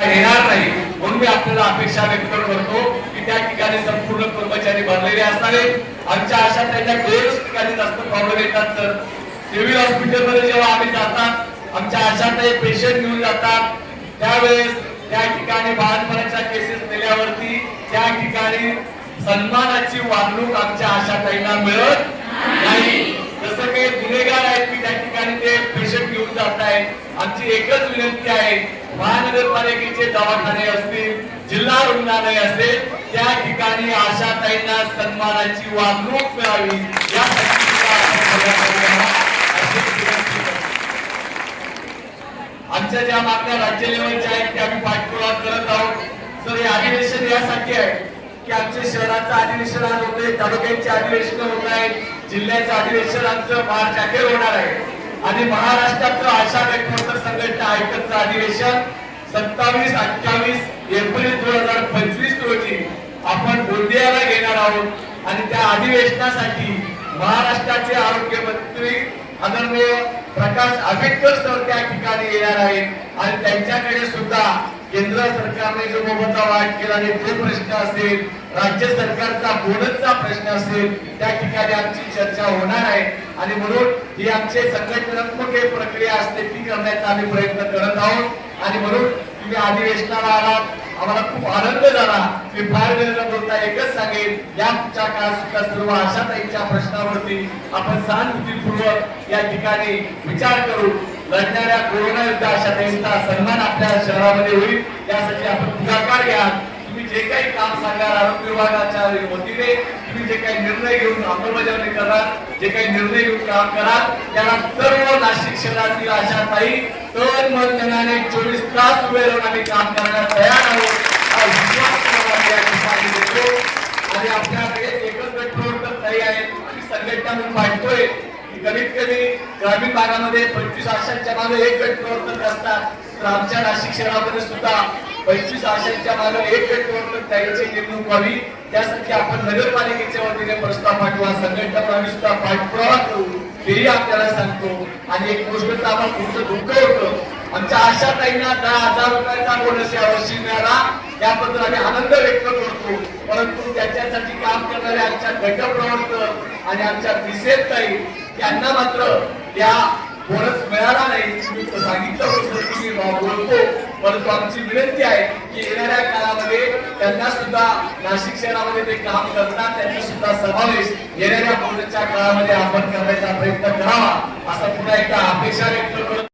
येणार नाही. म्हणून मी आपल्याला अपेक्षा व्यक्त करतो की त्या ठिकाणी संपूर्ण कर्मचारी भरलेले असावे. आमच्या अशा त्यांच्या बरेच ठिकाणी जास्त प्रॉब्लेम येतात सर सिव्हिल हॉस्पिटलमध्ये जेव्हा आम्ही जातात आमच्या आशाताई पेशंट घेऊन जातात. त्यावेळेस त्या ठिकाणी बालपणाच्या केसेस नेल्यावरती त्या ठिकाणी सन्मानाची वागणूक आमच्या आशाताईंना मिळत नाही. जसं काही गुन्हेगार आहेत की त्या ठिकाणी ते पेशंट आमची एकच विनंती आहे महानगरपालिकेचे दवाखाने असतील जिल्हा रुग्णालय असेल त्या ठिकाणी आशाताईंना सन्मानाची वागणूक मिळावी. यासाठी आमच्या ज्या मागण्या राज्य लेवलच्या आहेत त्या आम्ही पाठपुरावा करत आहोत. सर हे अधिवेशन यासाठी आहे की आमच्या शहराचं अधिवेशन आज होते तालुक्यांचे अधिवेशन होत आहेत जिल्ह्याचं अधिवेशन आमचं फार अखेर होणार आहे. आणि महाराष्ट्राचं आशा व्यक्तमंत्र संघटना आयकरचं अधिवेशन सत्तावीस अठ्ठावीस एप्रिल दोन हजार पंचवीस रोजी आपण गोंदियाला घेणार आहोत. आणि त्या अधिवेशनासाठी महाराष्ट्राचे आरोग्य मंत्री आदरणीय प्रकाश आंबेडकर सर त्या ठिकाणी येणार आहेत. आणि त्यांच्याकडे सुद्धा केंद्र सरकारने जो मोबदला वाढ केला आणि प्रश्न असेल राज्य सरकारचा बोनसचा प्रश्न असेल त्या ठिकाणी आमची चर्चा होणार आहे. आणि म्हणून ही आमचे संघटनात्मक एक प्रक्रिया असते ती करण्याचा आम्ही प्रयत्न करत आहोत. आणि म्हणून तुम्ही अधिवेशनाला आलात आम्हाला खूप आनंद झाला. मी फार वेळ बोलता एकच सांगेन या काळात सुद्धा सर्व आशाताईच्या प्रश्नावरती आपण सहानुभूतीपूर्वक या ठिकाणी विचार करू. लढणाऱ्या कोरोना युद्ध सन्मान आपल्या शहरामध्ये होईल. त्यासाठी आपण पुढाकार घ्या. तुम्ही जे काही काम सांगाल आरोग्य विभागाच्या वतीने तुम्ही जे काही निर्णय घेऊन अंमलबजावणी कराल जे काही निर्णय घेऊन काम कराल त्याला सर्व नाशिक शहरातील आशाताई तर मन मनाने चोवीस तास उभे राहून आम्ही काम करायला तयार आहोत. हा विश्वास ठिकाणी देतो. आणि आपल्याकडे एकच पेट्रोल तयार ताई आहेत संघटना म्हणून वाटतोय कमीत कमी ग्रामीण भागामध्ये पंचवीस आशांच्या मागे एक गट प्रवर्तक असतात तर आमच्या नाशिक शहरामध्ये सुद्धा पंचवीस आशांच्या मागे एक गट प्रवर्तक ताईची नेमणूक व्हावी. त्यासाठी आपण नगरपालिकेच्या वतीने प्रस्ताव पाठवा संघटना सुद्धा पाठपुरावा करू हेही आपल्याला सांगतो. आणि एक गोष्टचं आपण पुढचं धोकं होतं आमच्या आशा ताईंना दहा हजार रुपयाचा बोनस यावर्षी मिळाला. याबद्दल आम्ही आनंद व्यक्त करतो. परंतु त्याच्यासाठी काम करणारे आमच्या गटप्रवर्तक आणि आमच्या विशेष ताई त्यांना मात्र या बोनस मिळाला नाही. मी सांगितलं होतं की मी बोलतो. परंतु आमची विनंती आहे की येणाऱ्या काळामध्ये त्यांना सुद्धा नाशिक शहरामध्ये ते काम करतात. त्यांचा सुद्धा समावेश येणाऱ्या बोनसच्या काळामध्ये आपण करण्याचा प्रयत्न करावा. असा पुन्हा एकदा अपेक्षा व्यक्त करतो.